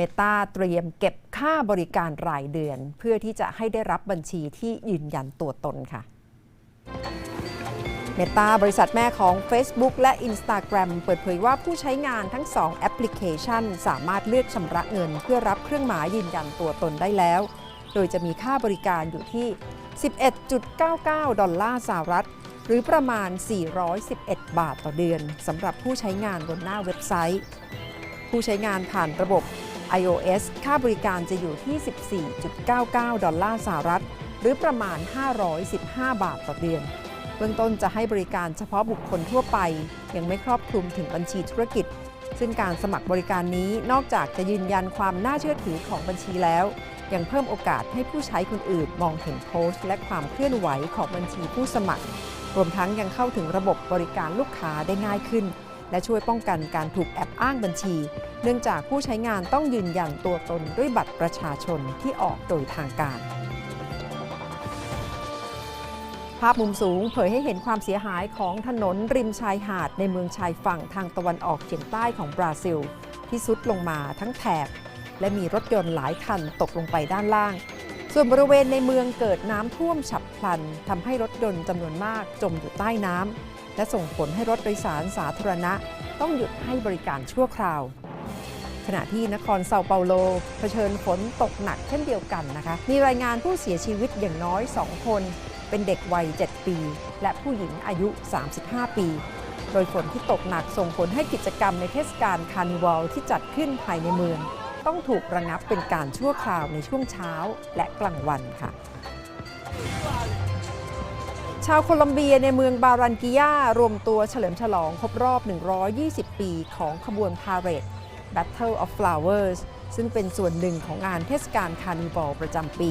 เมตาเตรียมเก็บค่าบริการรายเดือน เพื่อที่จะให้ได้รับบัญชีที่ยืนยันตัวตนค่ะเมตาบริษัทแม่ของ Facebook และ Instagram เปิดเผยว่าผู้ใช้งานทั้ง 2 แอปพลิเคชัน สามารถเลือกชำระเงิน เพื่อรับเครื่องหมายยืนยันตัวตนได้แล้ว โดยจะมีค่าบริการอยู่ที่ 11.99 ดอลลาร์สหรัฐ หรือประมาณ 411 บาทต่อเดือนสำหรับผู้ใช้งานบนหน้าเว็บไซต์ ผู้ใช้งานผ่านระบบ iOS ค่าบริการจะอยู่ที่ 14.99 ดอลลาร์สหรัฐ หรือประมาณ 515 บาทต่อเดือน เบื้องต้นจะให้บริการเฉพาะบุคคลทั่วไป ยังไม่ครอบคลุมถึงบัญชีธุรกิจ ซึ่งการสมัครบริการนี้นอกจากจะยืนยันความน่าเชื่อถือของบัญชีแล้ว ยังเพิ่มโอกาสให้ผู้ใช้คนอื่นมองเห็นโพสต์ และความเคลื่อนไหวของบัญชีผู้สมัคร รวมทั้งยังเข้าถึงระบบบริการลูกค้าได้ง่ายขึ้น และช่วยป้องกันการถูกแอบอ้างบัญชี เนื่องจากผู้ใช้งานต้องยืนยันตัวตนด้วยบัตรประชาชนที่ออกโดยทางการ ภาพมุมสูงเผยให้เห็นความเสียหายของถนนริมชายหาดในเมืองชายฝั่งทางตะวันออกเฉียงใต้ของบราซิล ที่ซุดลงมาทั้งแถบ และมีรถยนต์หลายคันตกลงไปด้านล่างส่วนบริเวณในเมืองเกิดน้ำท่วมฉับพลันทำให้รถยนต์จำนวนมากจมอยู่ใต้น้ำ และส่งผลให้รถโดยสารสาธารณะ ต้องหยุดให้บริการชั่วคราว ขณะที่นครเซาเปาโลเผชิญฝนตกหนักเช่นเดียวกันนะคะ มีรายงานผู้เสียชีวิตอย่างน้อย 2 คน เป็นเด็กวัย 7 ปี และผู้หญิงอายุ 35 ปี โดยฝนที่ตกหนักส่งผลให้กิจกรรมในเทศกาลคาร์นิวัลที่จัดขึ้นภายในเมือง ต้องถูกระงับเป็นการชั่วคราวในช่วงเช้าและกลางวันค่ะ ชาวโคลอมเบียในเมืองบารันกิยารวมตัวเฉลิมฉลองครบรอบ 120 ปีของขบวนพาเหรด Battle of Flowers ซึ่งเป็นส่วนหนึ่งของงานเทศกาลคาร์นิวัลประจำปี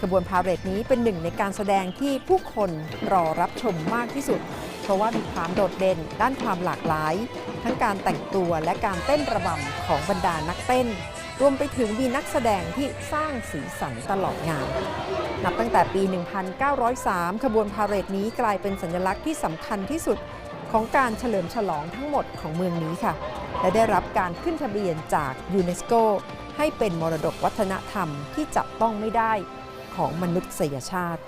ขบวนพาเหรดนี้เป็นหนึ่งในการแสดงที่ผู้คนรอรับชมมากที่สุด เพราะว่ามีความโดดเด่นด้านความหลากหลาย ทั้งการแต่งตัวและการเต้นระบำของบรรดานักเต้น รวมไปถึงมีนักแสดงที่สร้างสีสันตลอดงาน นับตั้งแต่ปี 1903 ขบวนพาเหรดนี้กลายเป็นสัญลักษณ์ที่สำคัญที่สุดของการเฉลิมฉลองทั้งหมดของเมืองนี้ค่ะ และได้รับการขึ้นทะเบียนจากยูเนสโกให้เป็นมรดกวัฒนธรรมที่จับต้องไม่ได้ของมนุษยชาติ